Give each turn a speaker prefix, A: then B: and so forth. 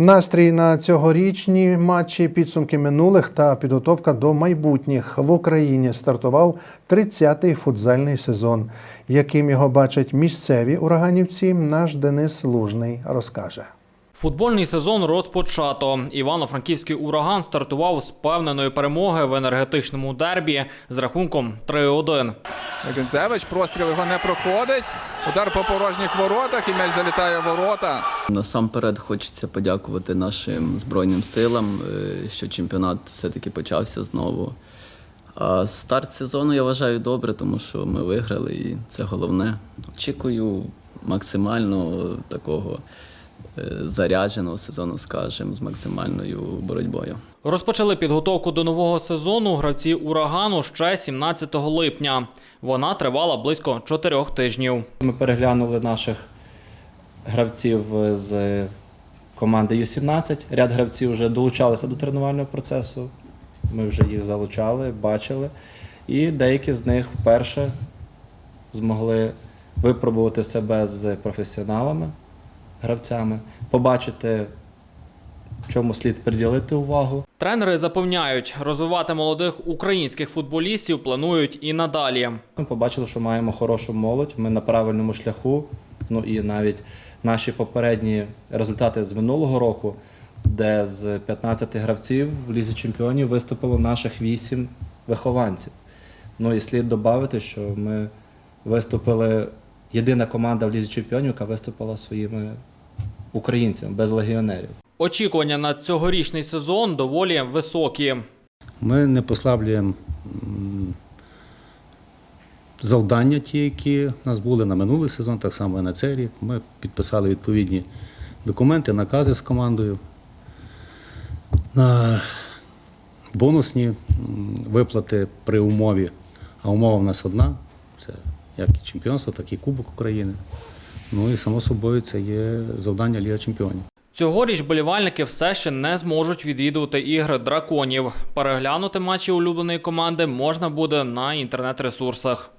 A: Настрій на цьогорічні матчі, підсумки минулих та підготовка до майбутніх в Україні стартував 30-й футзальний сезон. Яким його бачать місцеві ураганівці, наш Денис Лужний розкаже.
B: Футбольний сезон розпочато. Івано-Франківський ураган стартував з певненої перемоги в енергетичному дербі з рахунком 3-1.
C: Генцевич, простріл його не проходить. Удар по порожніх воротах і м'яч залітає в ворота.
D: Насамперед хочеться подякувати нашим Збройним силам, е, що чемпіонат все-таки почався знову. А старт сезону я вважаю добре, тому що ми виграли, і це головне. Очікую максимально такого зарядженого сезону, скажімо, з максимальною боротьбою.
B: Розпочали підготовку до нового сезону гравці урагану ще 17 липня. Вона тривала близько чотирьох тижнів.
E: Ми переглянули наших гравців з команди Ю-17. Ряд гравців вже долучалися до тренувального процесу. Ми вже їх залучали, бачили. І деякі з них вперше змогли випробувати себе з професіоналами, гравцями, побачити, чому слід приділити увагу.
B: Тренери запевняють, розвивати молодих українських футболістів планують і надалі.
E: Ми побачили, що маємо хорошу молодь, ми на правильному шляху. Ну і навіть наші попередні результати з минулого року, де з 15 гравців в Лізі Чемпіонів виступило наших 8 вихованців. Ну і слід додати, що ми виступили єдина команда в Лізі Чемпіонів, яка виступила своїми українцями без легіонерів.
B: Очікування на цьогорічний сезон доволі високі.
F: Ми не послаблюємо завдання, ті, які в нас були на минулий сезон, так само і на цей рік. Ми підписали відповідні документи, накази з командою на бонусні виплати при умові. А умова в нас одна це як і чемпіонство, так і Кубок України. Ну і само собою це є завдання Ліга Чемпіонів.
B: Цьогоріч болівальники все ще не зможуть відвідувати ігри драконів. Переглянути матчі улюбленої команди можна буде на інтернет-ресурсах.